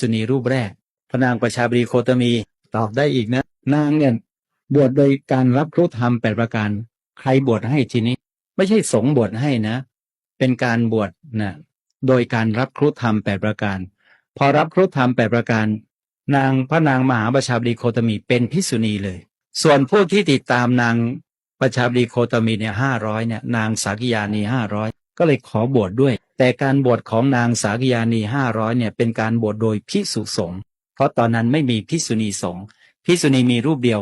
สุนีรูปแรก พระนางประชาบดีโคตมีตอบได้อีกนะ นางเนี่ยบวชโดยการรับครุธรรมแปดประการ ใครบวชให้ทีนี้ ไม่ใช่สงบวชให้นะ เป็นการบวชนะโดยการรับครุธรรมแปดประการ พอรับครุธรรมแปดประการ นางพระนางมหาประชาบดีโคตมีเป็นพิสุณีเลย ส่วนผู้ที่ติดตามนางประชาบดีโคตมีเนี่ยห้าร้อยเนี่ยนางสากิยานีห้าร้อยก็เลยขอบวชดด้วย แต่การบวชของนางสากยานีห้าร้อยเนี่ยเป็นการบวชโดยพิสุสงฆ์เพราะตอนนั้นไม่มีพิสุณีสงฆ์พิสุณีมีรูปเดียว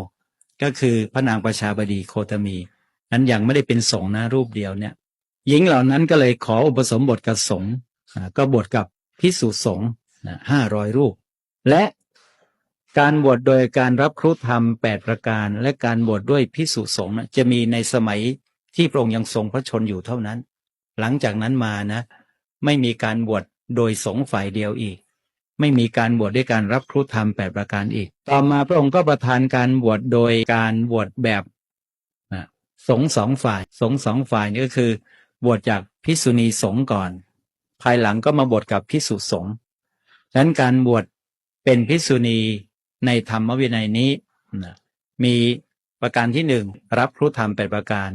ก็คือพระนางประชาบดีโคตมี นั้นยังไม่ได้เป็นสงฆ์นะรูปเดียวเนี่ยหญิงเหล่านั้นก็เลยขออุปสมบทกับสงฆ์ก็บวชกับพิสุสงฆ์ห้าร้อยรูป และการบวชโดยการรับครุธรรมแปดประการ และการบวชด้วยพิสุสงฆ์นะจะมีในสมัยที่พระองค์ยังทรงพระชนอยู่เท่านั้น หลังจากนั้นมานะ ไม่มีการบวชโดยสงฝ่ายเดียวอีก ไม่มีการบวชด้วยการรับครุธรรมแปดประการอีก ต่อมาพระองค์ก็ประทานการบวชโดยการบวชแบบสงสองฝ่ายสงสองฝ่ายนี่ก็คือบวชจากพิสุณีสงก่อน ภายหลังก็มาบวชกับพิสุสงฆ์ฉะนั้นการบวชเป็นพิสุณีในธรรมวินัยนี้นะมีประการที่หนึ่งรับครุธรรมแปดประการ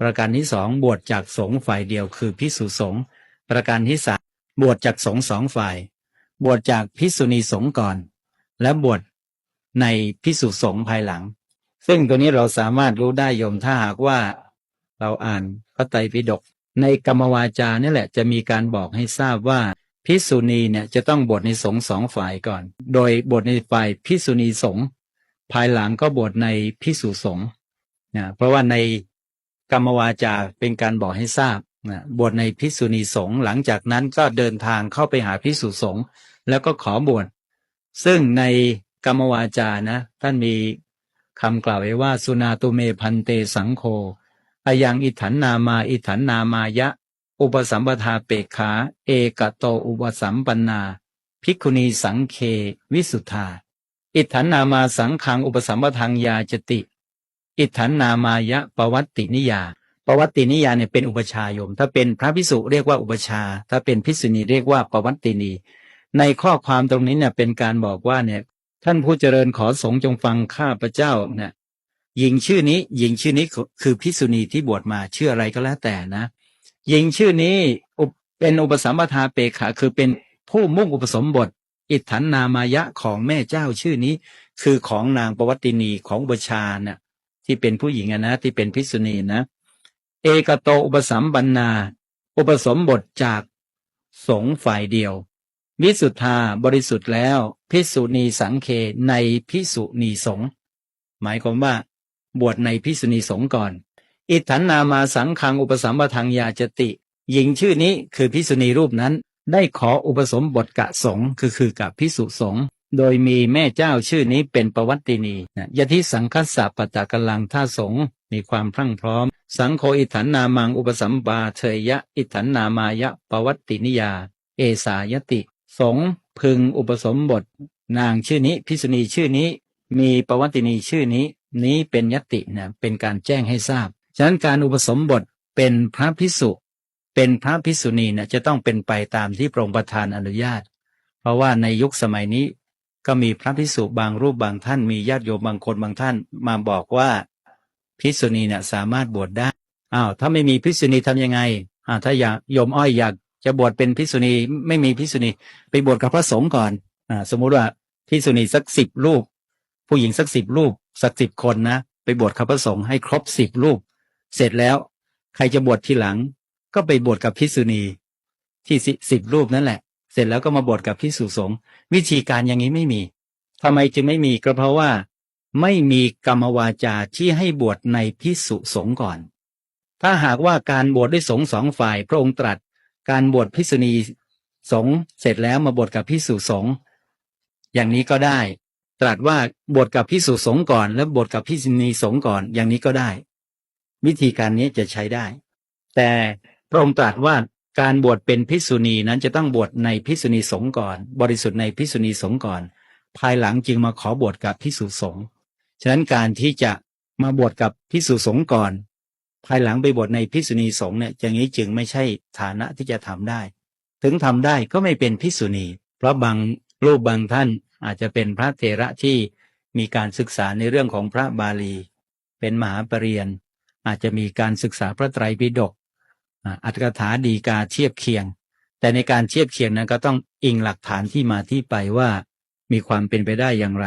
ประการที่สองบวชจากสงฝ่ายเดียวคือพิสุสงฆ์ ประการที่สามบวชจากสงสองฝ่าย บวชจากพิสุณีสงก่อน และบวชในพิสุสงภายหลัง ซึ่งตัวนี้เราสามารถรู้ได้โยมถ้าหากว่า เราอ่านพระไตรปิฎกในกรรมวาจานี่แหละจะมีการบอกให้ทราบว่าพิสุณีเนี่ยจะต้องบวชในสงสองฝ่ายก่อน โดยบวชในฝ่ายพิสุณีสงภายหลังก็บวชในพิสุสงนะเพราะว่าในกรรมวาจาเป็นการบอกให้ทราบ นะบวชในพิสุณีสงฆ์หลังจากนั้นก็เดินทางเข้าไปหาพิสุสงฆ์แล้วก็ขอบวชซึ่งในกรรมวาจานะท่านมีคำกล่าวไว้ว่า สุนาตุเมพันเตสังโฆอายังอิถันนามาอิถันนามายะ อุปสัมปทาเปกขา เอกโตอุปสัมปันนาภิกขุณีสังเควิสุทธา อิถันนามาสังขังอุปสัมปทังยาจติ อิถันนามายะปวัตตินิยา ปวัตตินิยาเนี่ยเป็นอุปชาโยม ถ้าเป็นพระพิสุเรียกว่าอุปชา ถ้าเป็นพิสุณีเรียกว่าปวัตตินี ในข้อความตรงนี้เนี่ยเป็นการบอกว่าเนี่ย ท่านผู้เจริญขอสงฆ์จงฟังข้าพระเจ้าเนี่ยหญิงชื่อนี้หญิงชื่อนี้คือพิสุณีที่บวชมาชื่ออะไรก็แล้วแต่นะหญิงชื่อนี้เป็นอุปสัมปทาเปขาคือเป็นผู้มุ่งอุปสมบท อิทธันนามายะของแม่เจ้าชื่อนี้ คือของนางประวัตินีของอุปชาน่ะที่เป็นผู้หญิงนะที่เป็นพิสุณีนะ เอกโตอุปสัมปันนา อุปสมบทจาก สงฝ่ายเดียว วิสุทธาบริสุทธิ์แล้ว พิสุณีสังเคในพิสุณีสงหมายความว่า บวชในพิสุณีสงก่อน อิทันนามาสังคังอุปสัมปทังยาจติ หญิงชื่อนี้คือพิสุณีรูปนั้น ได้ขออุปสมบทกะสงคือคือกับพิสุสงโดยมีแม่เจ้าชื่อนี้เป็นประวัตินีนะยทิสังคัสสะปตะกลังท่าสงมีความพรั่งพร้อม สังโฆอิถันนามังอุปสัมปาเทยยะ อิถันนามายะปวัตตินิยา เอสายติ สงพึงอุปสมบท นางชื่อนี้พิสุณีชื่อนี้ มีปวัตตินีชื่อนี้ นี้เป็นยตินะเป็นการแจ้งให้ทราบ ฉะนั้นการอุปสมบทเป็นพระพิสุเป็นพระพิสุณีนะจะต้องเป็นไปตามที่พระองค์ประทานอนุญาต เพราะว่าในยุคสมัยนี้ ก็มีพระพิสุบางรูปบางท่าน มีญาติโยมบางคนบางท่าน มาบอกว่า พิสุณีเนี่ยสามารถบวชได้อ้าวถ้าไม่มีพิสุณีทำยังไงอ่าถ้าอยากโยมอ้อยอยากจะบวชเป็นพิสุณีไม่มีพิสุณีไปบวชกับพระสงฆ์ก่อนอ่าสมมุติว่าพิสุณีสักสิบรูป ผู้หญิงสักสิบรูป สักสิบคนนะไปบวชกับพระสงฆ์ให้ครบสิบรูป เสร็จแล้ว ใครจะบวชทีหลัง ก็ไปบวชกับพิสุณี ที่สิบรูปนั่นแหละ เสร็จแล้วก็มาบวชกับพิสุสงฆ์วิธีการอย่างนี้ไม่มีทำไมจึงไม่มีก็เพราะว่า ไม่มีกรรมวาจาที่ให้บวชในพิสุสงฆ์ก่อน ถ้าหากว่าการบวชด้วยสงฆ์สองฝ่ายพระองค์ตรัส การบวชพิสุณีสงฆ์เสร็จแล้วมาบวชกับพิสุสงฆ์อย่างนี้ก็ได้ ตรัสว่าบวชกับพิสุสงฆ์ก่อน แล้วบวชกับพิสุณีสงฆ์ก่อนอย่างนี้ก็ได้ วิธีการนี้จะใช้ได้ แต่พระองค์ตรัสว่าการบวชเป็นพิสุณีนั้นจะต้องบวชในพิสุณีสงฆ์ก่อน บริสุทธิ์ในพิสุณีสงฆ์ก่อน ภายหลังจึงมาขอบวชกับพิสุสงฆ์ ฉะนั้นการที่จะมาบวชกับพิสุสงฆ์ก่อน ภายหลังไปบวชในพิสุณีสงฆ์เนี่ยอย่างนี้จึงไม่ใช่ฐานะที่จะทำได้ ถึงทำได้ก็ไม่เป็นพิสุณี เพราะบางรูปบางท่านอาจจะเป็นพระเถระที่มีการศึกษาในเรื่องของพระบาลี เป็นมหาปรริญญาอาจจะมีการศึกษาพระไตรปิฎกอัตถกถาดีกาเทียบเคียง แต่ในการเทียบเคียงนั้นก็ต้องอิงหลักฐานที่มาที่ไปว่า มีความเป็นไปได้อย่างไร